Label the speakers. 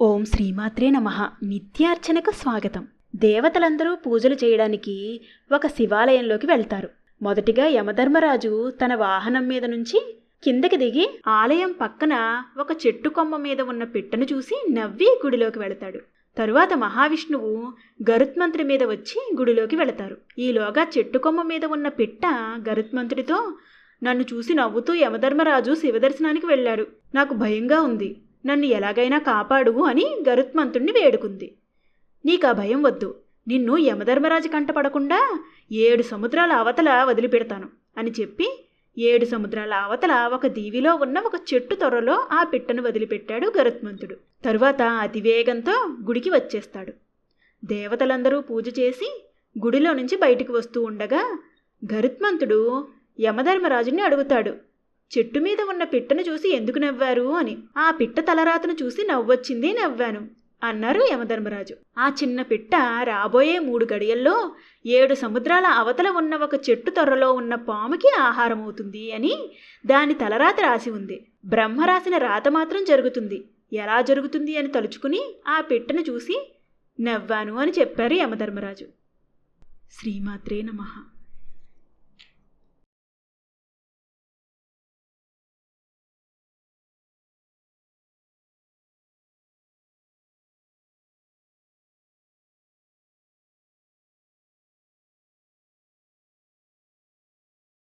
Speaker 1: ఓం శ్రీమాత్రే నమ. నిత్యార్చనకు స్వాగతం. దేవతలందరూ పూజలు చేయడానికి ఒక శివాలయంలోకి వెళ్తారు. మొదటిగా యమధర్మరాజు తన వాహనం మీద నుంచి కిందకి దిగి ఆలయం పక్కన ఒక చెట్టు కొమ్మ మీద ఉన్న పిట్టను చూసి నవ్వి గుడిలోకి వెళతాడు. తరువాత మహావిష్ణువు గరుత్మంతుడి మీద వచ్చి గుడిలోకి వెళతారు. ఈలోగా చెట్టు కొమ్మ మీద ఉన్న పిట్ట గరుత్మంతుడితో నన్ను చూసి నవ్వుతూ యమధర్మరాజు శివదర్శనానికి వెళ్ళాడు. నాకు భయంగా ఉంది. నన్ను ఎలాగైనా కాపాడువు అని గరుత్మంతుణ్ణి వేడుకుంది. నీకు ఆ భయం వద్దు. నిన్ను యమధర్మరాజు కంటపడకుండా ఏడు సముద్రాల అవతల వదిలిపెడతాను అని చెప్పి ఏడు సముద్రాల అవతల ఒక దీవిలో ఉన్న ఒక చెట్టు త్వరలో ఆ పిట్టను వదిలిపెట్టాడు గరుత్మంతుడు. తరువాత అతివేగంతో గుడికి వచ్చేస్తాడు. దేవతలందరూ పూజ చేసి గుడిలో నుంచి బయటికి వస్తూ ఉండగా గరుత్మంతుడు యమధర్మరాజుని అడుగుతాడు. చెట్టు మీద ఉన్న పిట్టను చూసి ఎందుకు నవ్వారు అని. ఆ పిట్ట తలరాతను చూసి నవ్వొచ్చింది నవ్వాను అన్నారు యమధర్మరాజు. ఆ చిన్న పిట్ట రాబోయే మూడు గడియల్లో ఏడు సముద్రాల అవతల ఉన్న ఒక చెట్టు తొర్రలో ఉన్న పాముకి ఆహారం అవుతుంది అని దాని తలరాత రాసి ఉంది. బ్రహ్మ రాసిన రాత మాత్రం జరుగుతుంది. ఎలా జరుగుతుంది అని తలుచుకుని ఆ పిట్టను చూసి నవ్వాను అని చెప్పారు యమధర్మరాజు. శ్రీమాత్రే నమః.